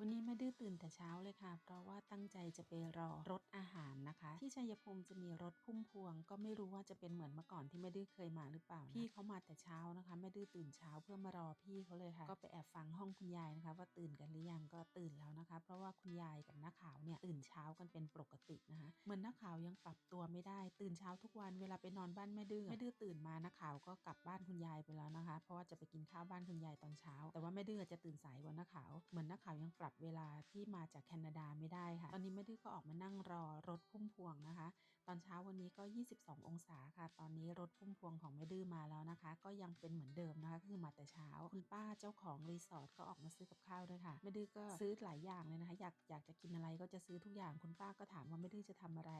วันนี้แม่ดื้อตื่นแต่เช้าเลยค่ะ เพราะว่าตั้งใจจะไปรอรถอาหารนะคะ ที่ชัยภูมิจะมีรถพุ่มพวง ก็ไม่รู้ว่าจะเป็นเหมือนเมื่อก่อนที่แม่ดื้อเคยมาหรือเปล่านะพี่เขามาแต่เช้านะคะแม่ดื้อตื่นเช้าเพื่อมารอพี่เขาเลยค่ะ ก็ไปแอบฟังห้องคุณยายนะคะ ว่าตื่นกันหรือยังก็ตื่นแล้วนะคะ เพราะว่าคุณยายกับน้าขาวเนี่ยตื่นเช้ากันเป็นปกตินะคะเหมือนน้าขาวยังปรับตัวไม่ได้ ตื่นเช้าทุกวันเวลาไปนอนบ้านแม่ดื้อแม่ดื้อตื่นมาน้าขาวก็กลับบ้านคุณยายไปแล้วนะคะ เพราะว่าจะไปกินข้าวบ้านคุณยายตอนเช้า แต่ว่าแม่ดื้อจะตื่นสายกว่าน้าขาวเหมือนน้าขาวยังปรับเวลาที่มาจากแคนาดาไม่ได้ค่ะ ตอนนี้แม่ดื้อก็ออกมานั่งรอรถพุ่มพวงนะคะ ตอนเช้าวันนี้ก็ 22 องศาค่ะ ตอนนี้รถพุ่มพวงของแม่ดื้อมาแล้วนะคะ ก็ยังเป็นเหมือนเดิมนะคะคือมาแต่เช้า คุณป้าเจ้าของรีสอร์ทก็ออกมาซื้อกับข้าวด้วยค่ะแม่ดื้อก็ซื้อหลายอย่างเลยนะคะ อยากอยากจะกินอะไรก็จะซื้อทุกอย่างคุณป้าก็ถามว่าแม่ดื้อจะทำอะไร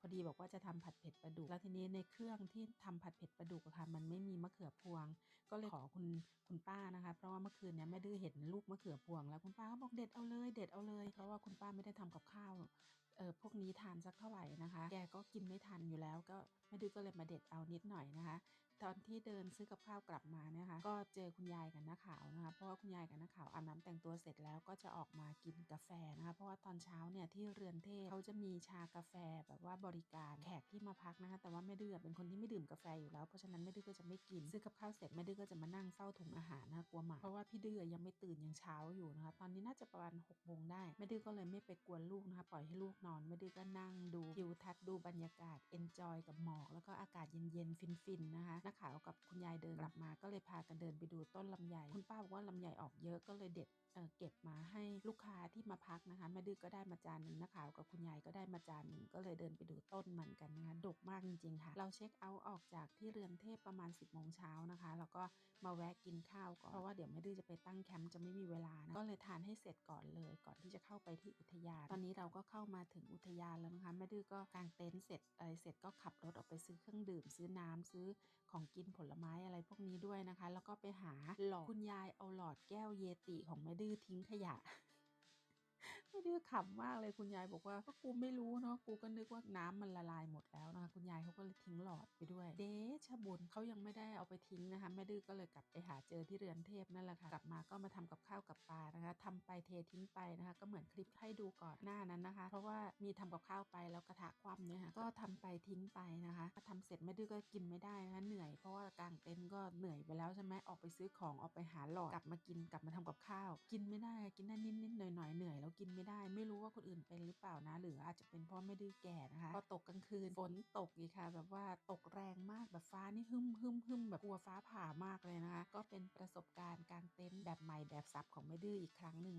พอดีบอกว่าจะทำผัดเผ็ดปลาดุกแล้วทีนี้ในเครื่องที่ทำผัดเผ็ดปลาดุกค่ะมันไม่มีมะเขือพวง ก็เลยขอคุณคุณป้านะคะ เพราะว่าเมื่อคืนเนี้ยแม่ดื้อเห็นลูกมะเขือพวง แล้วคุณป้าก็บอกเด็ดเอาเลย เด็ดเอาเลย เพราะว่าคุณป้าไม่ได้ทำกับข้าว เออพวกนี้ทานสักเท่าไหร่นะคะ แกก็กินไม่ทันอยู่แล้วก็แม่ดื้อก็เลยมาเด็ดเอานิดหน่อยนะคะตอนที่เดินซื้อกับข้าวกลับมาเนี่ยค่ะก็เจอคุณยายกับน้าขาวนะคะ เพราะว่าคุณยายกับน้าขาวอาบน้ำแต่งตัวเสร็จแล้วก็จะออกมากินกาแฟนะคะ เพราะว่าตอนเช้าเนี่ยที่เรือนเทพเขาจะมีชากาแฟแบบว่าบริการแขกที่มาพักนะคะ แต่ว่าแม่ดื้อเป็นคนที่ไม่ดื่มกาแฟอยู่แล้ว เพราะฉะนั้นแม่ดื้อก็จะไม่กิน ซื้อกับข้าวเสร็จแม่ดื้อก็จะมานั่งเฝ้าถุงอาหารนะคะกลัวหมาเพราะว่าพี่ดื้อยังไม่ตื่นยังเช้าอยู่นะคะ ตอนนี้น่าจะประมาณหกโมงได้แม่ดื้อก็เลยไม่ไปกวนลูกนะคะ ปล่อยให้ลูกนอนแม่ดื้อก็นั่งดูทิวทัศน์ดูบรรยากาศเอนจอยกับหมอกแล้วก็อากาศเย็นๆฟินๆนะคะน้าขาวกับคุณยายเดินกลับมาก็เลยพากันเดินไปดูต้นลำไย คุณป้าบอกว่าลำไยออกเยอะก็เลยเด็ดเเก็บมาให้ลูกค้าที่มาพักนะคะแม่ดื้อก็ได้มาจานหนึ่งน้าขาวกับคุณยายก็ได้มาจานหนึ่งก็เลยเดินไปดูต้นมันกันนะคะดกมากจริงๆค่ะ เราเช็คเอาท์ออกจากที่เรือนเทพประมาณ 10บโมงเช้านะคะ แล้วก็มาแวะกินข้าวก่อนเพราะว่าเดี๋ยวแม่ดื้อจะไปตั้งแคมป์จะไม่มีเวลานะก็เลยทานให้เสร็จก่อนเลย ก่อนที่จะเข้าไปที่อุทยาน ตอนนี้เราก็เข้ามาถึงอุทยานแล้วนะคะแม่ดื้อก็กางเต็นท์เสร็จอะไรเสร็จก็ขับรถออกไปซื้อเครื่องดื่ม ซื้อน้ำซื้อของกินผลไม้อะไรพวกนี้ด้วยนะคะ แล้วก็ไปหาหลอดคุณยายเอาหลอดแก้วเยติของแม่ดื้อทิ้งขยะ ไม่ดื้อขำมากเลยคุณยายบอกว่าก็กูไม่รู้เนาะกูก็นึกว่าน้ำมันละลายหมดแล้วนะคะคุณยายเขาก็เลยทิ้งหลอดไปด้วย เดชะบุญเขายังไม่ได้เอาไปทิ้งนะคะแม่ดื้อก็เลยกลับไปหาเจอที่เรือนเทพนั่นแหละค่ะกลับมาก็มาทำกับข้าวกับปลานะคะทำไปเททิ้งไปนะคะ ก็เหมือนคลิปให้ดูก่อนหน้านั้นนะคะ เพราะว่ามีทำกับข้าวไปแล้วกระทะคว่ำเนี่ยค่ะก็ทำไปทิ้งไปนะคะทำเสร็จแม่ดื้อก็กินไม่ได้นะคะเหนื่อยเพราะว่ากางเต็นท์ก็เหนื่อยไปแล้วใช่ไหมออกไปซื้อของออกไปหาหลอดกลับมากินกลับมาทำกับข้าว กินไม่ได้กินได้นิดๆหน่อยๆเหนื่อยแล้วกินไม่ได้ ไม่รู้ว่าคนอื่นเป็นหรือเปล่านะ หรืออาจจะเป็นเพราะไม่ดื้อแก่นะคะพอตกกลางคืนฝนตกอีกค่ะ แบบว่าตกแรงมากแบบฟ้านี่หึมหึมหึมแบบกลัวฟ้าผ่ามากเลยนะคะ ก็เป็นประสบการณ์กางเต็นท์แบบใหม่แบบซับของแม่ดื้ออีกครั้งหนึ่ง